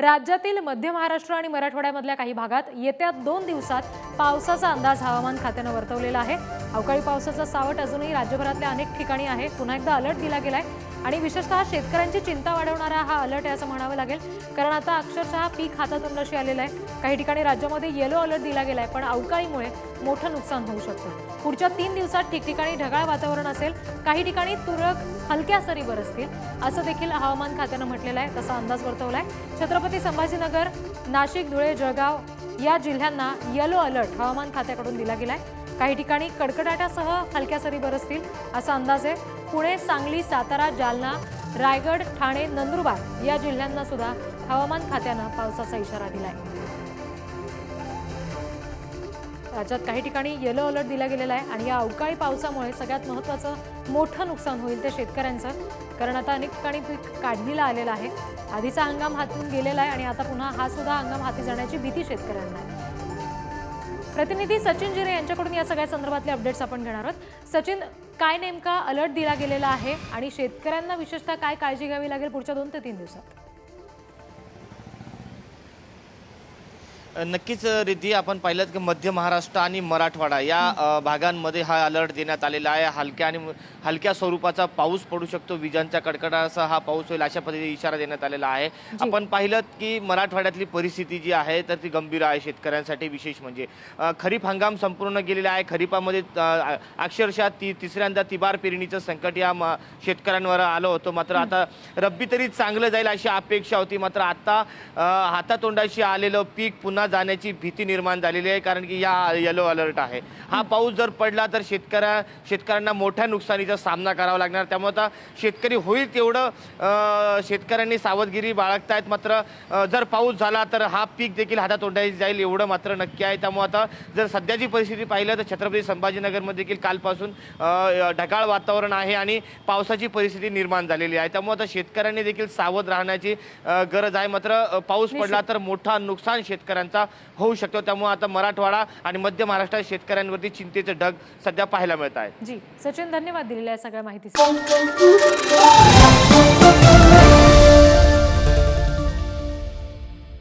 राज्यातील मध्य महाराष्ट्र आणि मराठवाड्यामधल्या काही भागात येत्या दोन दिवसात पावसाचा अंदाज हवामान खात्यानं वर्तवलेला आहे. अवकाळी पावसाचा सावट अजूनही राज्यभरातल्या अनेक ठिकाणी आहे. पुन्हा एकदा अलर्ट दिला गेलाय. आणि विशेषतः शेतकऱ्यांची चिंता वाढवणारा हा अलर्ट आहे असं म्हणावं लागेल. कारण आता अक्षरशः पीक हातातोंडाशी आलेलं आहे. काही ठिकाणी राज्यामध्ये येलो अलर्ट दिला गेला आहे पण अवकाळीमुळे मोठं नुकसान होऊ शकतं. पुढच्या तीन दिवसात ठिकठिकाणी ढगाळ वातावरण असेल. काही ठिकाणी तुरळक हलक्या सरी बरसतील. असं देखील हवामान खात्यानं म्हटलेलं आहे. तसा अंदाज वर्तवलाय. छत्रपती संभाजीनगर नाशिक धुळे जळगाव या जिल्ह्यांना येलो अलर्ट हवामान खात्याकडून दिला गेला आहे काही ठिकाणी कडकडाटासह हलक्या सरी बरसतील असा अंदाज आहे. पुणे सांगली सातारा जालना रायगड ठाणे नंदुरबार या जिल्ह्यांना सुद्धा हवामान खात्यानं पावसाचा इशारा दिलाय. राज्यात काही ठिकाणी येलो अलर्ट दिला गेलेला आहे आणि या अवकाळी पावसामुळे सगळ्यात महत्त्वाचं मोठं नुकसान होईल ते शेतकऱ्यांचं कारण आता अनेक ठिकाणी पीक काढणीला आलेलं आहे. आधीचा हंगाम हातून गेलेला आहे आणि आता पुन्हा हा सुद्धा हंगाम हाती जाण्याची भीती शेतकऱ्यांना आहे. प्रतिनिधी सचिन जिरे यांच्याकडून या सगळ्या संदर्भातले अपडेट्स आपण घेणार आहोत. सचिन काय नेमका अलर्ट दिला गेलेला आहे आणि शेतकऱ्यांना विशेषतः काय काळजी घ्यावी लागेल पुढच्या दोन ते तीन दिवसात? नक्कीच रिद्धी आपण पाहिलं की मध्य महाराष्ट्र आणि मराठवाडा या भागांमध्ये हा अलर्ट देण्यात आलेला आहे. हलक्या आणि हलक्या स्वरूपाचा पाऊस पडू शकतो. विजांच्या कडकडाचा हा पाऊस होईल अशा पद्धतीने इशारा देण्यात आलेला आहे. आपण पाहिलं की मराठवाड्यातली परिस्थिती जी आहे तर ती गंभीर आहे शेतकऱ्यांसाठी विशेष म्हणजे. खरीप हंगाम संपूर्ण गेलेला आहे. खरीपामध्ये अक्षरशः ती तिसऱ्यांदा तिबार पेरणीचं संकट या शेतकऱ्यांवर आलं होतं. मात्र आता रब्बी तरी चांगलं जाईल अशी अपेक्षा होती. मात्र आता हातातोंडाशी आलेलं पीक पुन्हा जाण्याची भीती निर्माण झालेली आहे कारण की या येलो अलर्ट आहे. हा पाऊस जर पडला तर शेतकऱ्या शेतकऱ्यांना मोठ्या नुकसानीचा सामना करावा लागणार. त्यामुळे आता शेतकरी होईल तेवढं शेतकऱ्यांनी सावधगिरी बाळगतायत. मात्र जर पाऊस झाला तर हा पीक देखील हातातोंडाशी जाईल एवढं मात्र नक्की आहे. त्यामुळे आता जर सध्याची परिस्थिती पाहिलं तर छत्रपती संभाजीनगरमध्ये देखील कालपासून ढगाळ वातावरण आहे आणि पावसाची परिस्थिती निर्माण झालेली आहे. त्यामुळे आता शेतकऱ्यांनी देखील सावध राहण्याची गरज आहे. मात्र पाऊस पडला तर मोठा नुकसान शेतकऱ्यांचा होऊ शकतो. त्यामुळे आता मराठवाडा आणि मध्य महाराष्ट्रात शेतकऱ्यांवरती चिंतेचे ढग सध्या पाहायला मिळत आहेत जी सचिन धन्यवाद दिलेल्या सगळ्या माहितीसाठी.